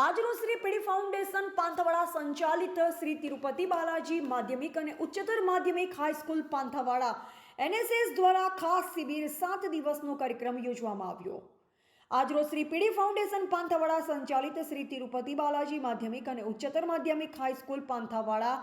આજરોજ શ્રી પીડી ફાઉન્ડેશન પાંથાવાડા સંચાલિત શ્રી તિરુપતિ બાલાજી માધ્યમિક અને ઉચ્ચતર માધ્યમિક હાઈસ્કૂલ પાંથાવાડા, એનએસએસ દ્વારા ખાસ શિબિર સાત દિવસનો કાર્યક્રમ યોજવામાં આવ્યો. આજરોજ શ્રી પીડી ફાઉન્ડેશન પાંથાવાડા સંચાલિત શ્રી તિરુપતિ બાલાજી માધ્યમિક અને ઉચ્ચતર માધ્યમિક હાઈસ્કૂલ પાંથાવાડા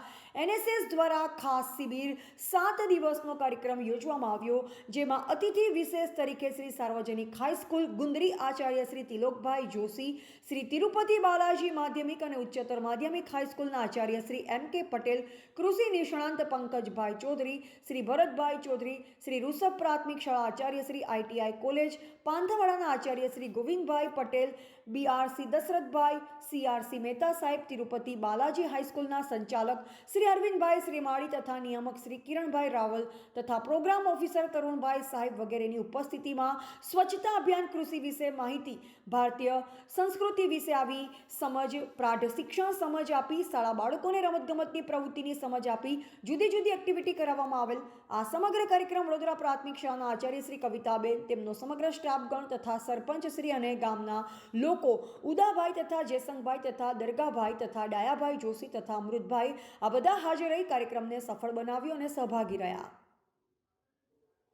એનએસએસ દ્વારા ખાસ શિબિર સાત દિવસનો કાર્યક્રમ યોજવામાં આવ્યો, જેમાં અતિથિ વિશેષ તરીકે શ્રી સાર્વજનિક હાઈસ્કૂલ ગુંદરી આચાર્ય શ્રી તિલોકભાઈ જોશી, શ્રી તિરુપતિ બાલાજી માધ્યમિક અને ઉચ્ચતર માધ્યમિક હાઈસ્કૂલના આચાર્ય શ્રી એમ કે પટેલ, કૃષિ નિષ્ણાંત પંકજભાઈ ચૌધરી, શ્રી ભરતભાઈ ચૌધરી, શ્રી ઋષભ પ્રાથમિક શાળા આચાર્ય શ્રી આઈટીઆઈ કોલેજ, પાંથાવાડાના આચાર્ય શ્રી ગોવિંદભાઈ પટેલ બીઆરસી દશરથભાઈ સીઆરસી મહેતા સાહેબ, તિરુપતિ બાલાજી હાઈસ્કૂલના સંચાલક શ્રી અરવિંદભાઈ શ્રીમાળી તથા નિયામક શ્રી કિરણભાઈ રાવલ તથા પ્રોગ્રામ ઓફિસર તરુણભાઈ સાહેબ વગેરેની ઉપસ્થિતિમાં સ્વચ્છતા અભિયાન કૃષિ વિશે માહિતી ભારતીય સંસ્કૃતિ વિશે આવી સમજ, પ્રાઢ શિક્ષણ સમજ આપી, શાળા બાળકોને રમતગમતની પ્રવૃત્તિની સમજ આપી, જુદી જુદી એક્ટિવિટી કરાવવામાં આવેલ. આ સમગ્ર કાર્યક્રમ વડોદરા પ્રાથમિક શાળાના આચાર્ય શ્રી કવિતાબેન, તેમનો સમગ્ર સ્ટાફગણ તથા સરપંચ શ્રી અને ગામના લોકો ઉદાભાઈ તથા જેસંગભાઈ તથા દરગાભાઈ તથા ડાયાભાઈ જોશી તથા અમૃતભાઈ આ બધા હાજર રહી કાર્યક્રમને સફળ બનાવ્યો અને સહભાગી રહ્યા.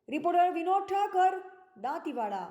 રિપોર્ટર વિનોદ ઠાકર, દાંતીવાડા.